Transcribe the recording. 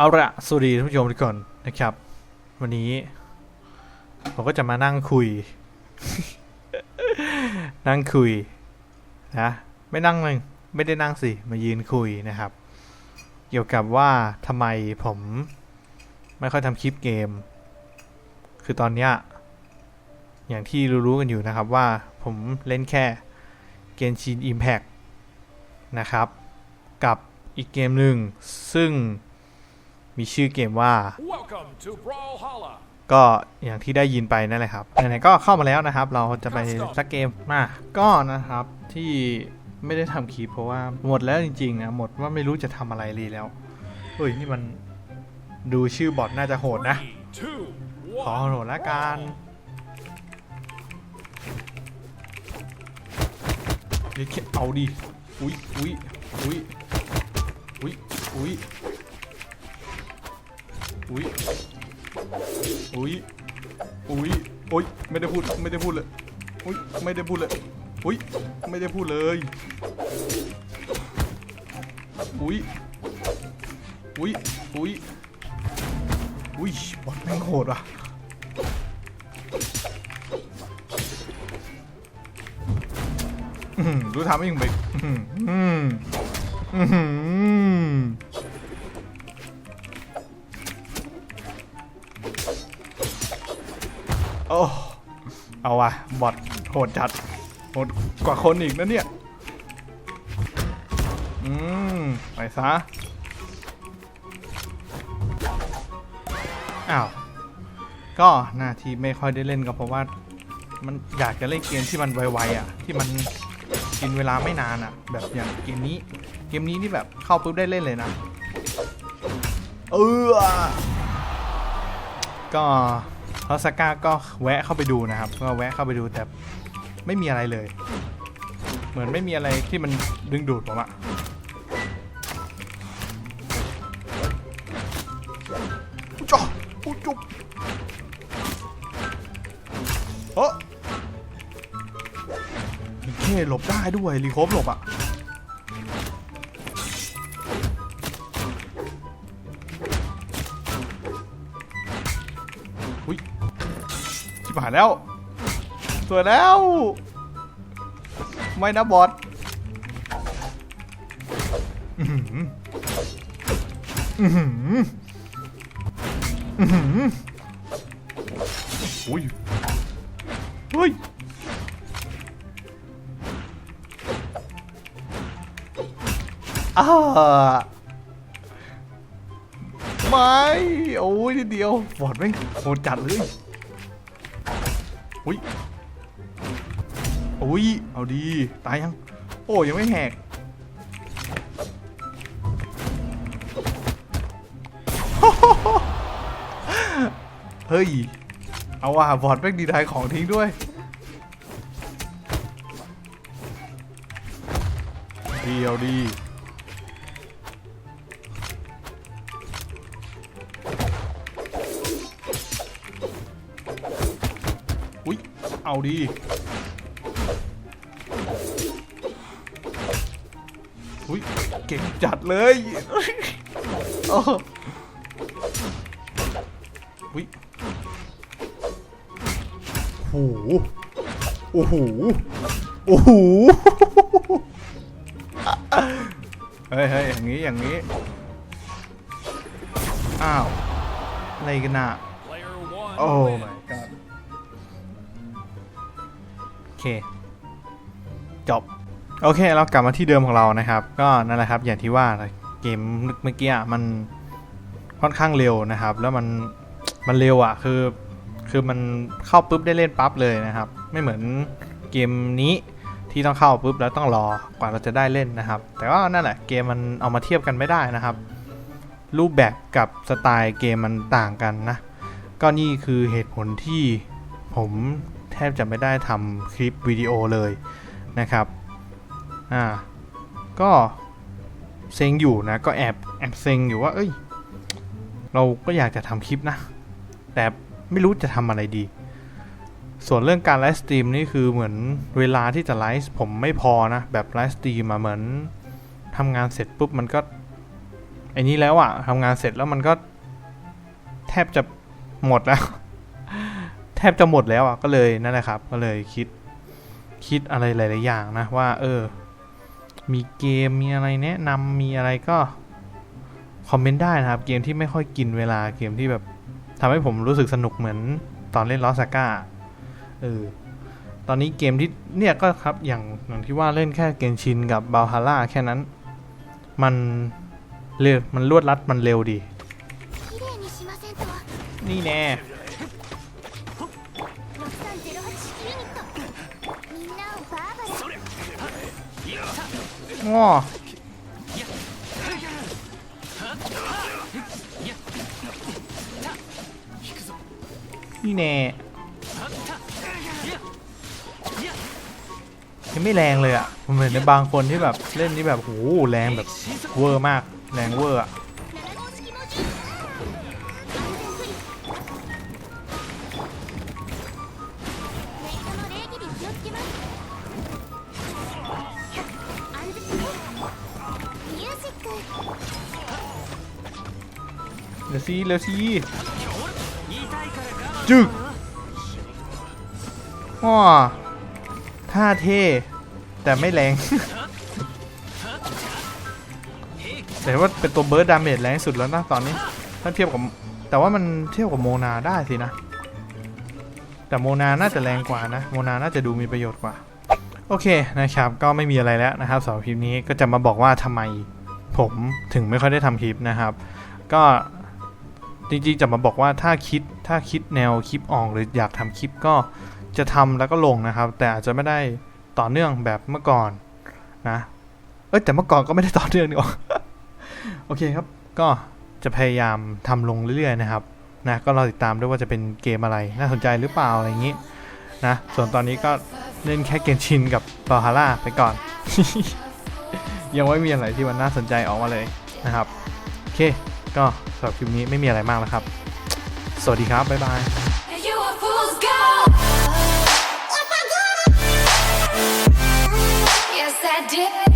เอาละสวัสดีท่านผู้ชมทุกคนนะครับ วันนี้ ผมก็จะมานั่งคุย นั่งคุยนะไม่นั่งเลยไม่ได้นั่งสิมายืนคุยนะครับ เกี่ยวกับว่าทำไมผมไม่ค่อยทำคลิปเกม คือตอนเนี้ยอย่างที่รู้ๆกันอยู่นะครับว่าผมเล่นแค่เกนชิน Impact นะครับ กับอีกเกมหนึ่งซึ่ง มีชื่อเกมว่า Welcome to Brawlhalla. ก็อย่างที่ได้ยินไปนั่นแหละครับไหนๆก็เข้ามาแล้วนะครับ เราจะไปสักเกมมาก็นะครับที่ไม่ได้ทำคลิปเพราะว่าหมดแล้วจริงๆนะหมดว่าไม่รู้จะทำอะไรเลยแล้วเฮ้ยนี่มันดูชื่อบอทน่าจะโหดนะ Three, two, ขอ one. โหดละกันเดี๋ยวคิดเอาดิ อุ้ยอุ้ยอุ้ยอุ้ยอุ้ย อุ้ยอุ้ยอุ้ยโอ้ยไม่ได้พูดไม่ได้พูดเลยอุ้ยไม่ได้พูดเลยอุ้ยไม่ได้พูดเลยอุ้ยอุ้ยอุ้ยอุ้ยบอทแม่งโหดว่ะอื้อหือดูทำเองไปอื้อหืออื้ โอ้เอาว่ะบอทโหดจัดโหดกว่าคนอีกนะเนี่ย อืม ไปซะ อ้าว ก็หน้าที่ไม่ค่อยได้เล่นก็เพราะว่า มันอยากจะเล่นเกมที่มันไวๆอะ ที่มันกินเวลาไม่นานอะ แบบอย่างเกมนี้ เกมนี้นี่แบบเข้าปุ๊บได้เล่นเลยนะ เออก็ ฮอสก้าก็แวะเข้าไปดูนะครับก็แวะเข้าไปดูแต่ไม่มีอะไรเลย เหมือนไม่มีอะไรที่มันดึงดูดผมอะจ้าปุ๊จุ๊บเฮ้อเคหลบได้ด้วยรีโคฟหลบอะ ชิบหายแล้วสวยแล้ว ไม่นะบอสอื้อหืออื้อหืออื้อหืออุ้ยเฮ้ยอ่าไม่ โอ้ยนิดเดียว บอดแม่งโหดจัดเลย อุ้ยอุ้ย เอาดี ตายยัง โอ้ยังไม่แหก เฮ้ย เอาว่ะบอดแม่งดีทายของทิ้งด้วย เดีเอาดี เอาดีอุ้ยเก่งจัดเลยโอ้อุ้ยโอ้โหโอ้โหโอ้โหเฮ้ยเฮ้ยอย่างนี้อย่างนี้ อ้าวอะไรกันน่ะ Player one โอ้ wins. my god เค จบ โอเค เรากลับมาที่เดิมของเรานะครับ ก็นั่นแหละครับ อย่างที่ว่าเกมเมื่อกี้มันค่อนข้างเร็วนะครับ แล้วมันมันเร็วอะ คือคือมันเข้าปุ๊บได้เล่นปั๊บเลยนะครับ ไม่เหมือนเกมนี้ที่ต้องเข้าปุ๊บแล้วต้องรอกว่าเราจะได้เล่นนะครับ แต่ว่านั่นแหละเกมมันเอามาเทียบกันไม่ได้นะครับ รูปแบบกับสไตล์เกมมันต่างกันนะ ก็นี่คือเหตุผลที่ผม ทบจะไม่ได้ทำคลิปวิดีโอเลยนะครับอ่าก็เซ็งอยู่นะก็แอบแอบเซ็งอยู่ว่า เอ้ย เราก็อยากจะทำคลิปนะ แต่ไม่รู้จะทำอะไรดี ส่วนเรื่องการไลฟ์สตรีมนี่คือเหมือนเวลาที่จะไลฟ์ผมไม่พอนะ แบบไลฟ์สตรีมมาเหมือนทำงานเสร็จปุ๊บมันก็ไออ้นี้แล้วอะทำงานเสร็จแล้วมันก็แทบจะหมดแล้ว แทบจะหมดแล้วอะก็เลยนั่นแหละครับ ก็เลยคิดคิดอะไรหลาย ๆ อย่างนะว่า เออ มีเกมมีอะไรแนะนำมีอะไรก็คอมเมนต์ได้นะครับ เกมที่ไม่ค่อยกินเวลาเกมที่แบบทำให้ผมรู้สึกสนุกเหมือนตอนเล่นลอสก้าเออตอนนี้เกมที่เนี่ยก็ครับอย่างอย่างที่ว่าเล่นแค่เกมชินกับบาฮาร่าแค่นั้น มันเร็วมันรวดรัดมันเร็วดี นี่แน่ งอนี่แน่ยังไม่แรงเลยอะผมเห็นในบางคนที่แบบเล่นนี่แบบโหแรงแบบเวอร์มาก แรงเวอร์อะ ร็วสิเร็วสิจึกว้าท่าเท่แต่ไม่แรง แต่ว่าเป็นตัวเบิร์ดดาเมจแรงสุดแล้วนะตอนนี้ ถ้าเทียบกับ แต่ว่ามันเทียบกับโมนาได้สินะ แต่โมนาน่าจะแรงกว่านะ โมนาน่าจะดูมีประโยชน์กว่า โอเคนะครับ ก็ไม่มีอะไรแล้วนะครับสำหรับคลิปนี้ก็จะมาบอกว่าทำไมผมถึงไม่ค่อยได้ทำคลิปนะครับ ก็ จริงๆจะมาบอกว่าถ้าคิดถ้าคิดแนวคลิปออกหรืออยากทำคลิปก็จะทำแล้วก็ลงนะครับ แต่อาจจะไม่ได้ต่อเนื่องแบบเมื่อก่อนนะเอ้ยแต่เมื่อก่อนก็ไม่ได้ต่อเนื่องนี่ว่าโอเคครับ ก็จะพยายามทำลงเรื่อยๆนะครับนะก็รอติดตามด้วยว่าจะเป็นเกมอะไร น่าสนใจหรือเปล่าอะไรอย่างนี้นะส่วนตอนนี้ก็เล่นแค่เกมชินกับบาฮาร่าไปก่อน ยังไม่มีอะไรที่มันน่าสนใจออกมาเลยนะครับ โอเค็สำหรับคลิปนี้ไม่มีอะไรมากแล้วครับ สวัสดีครับ บ๊ายบาย did.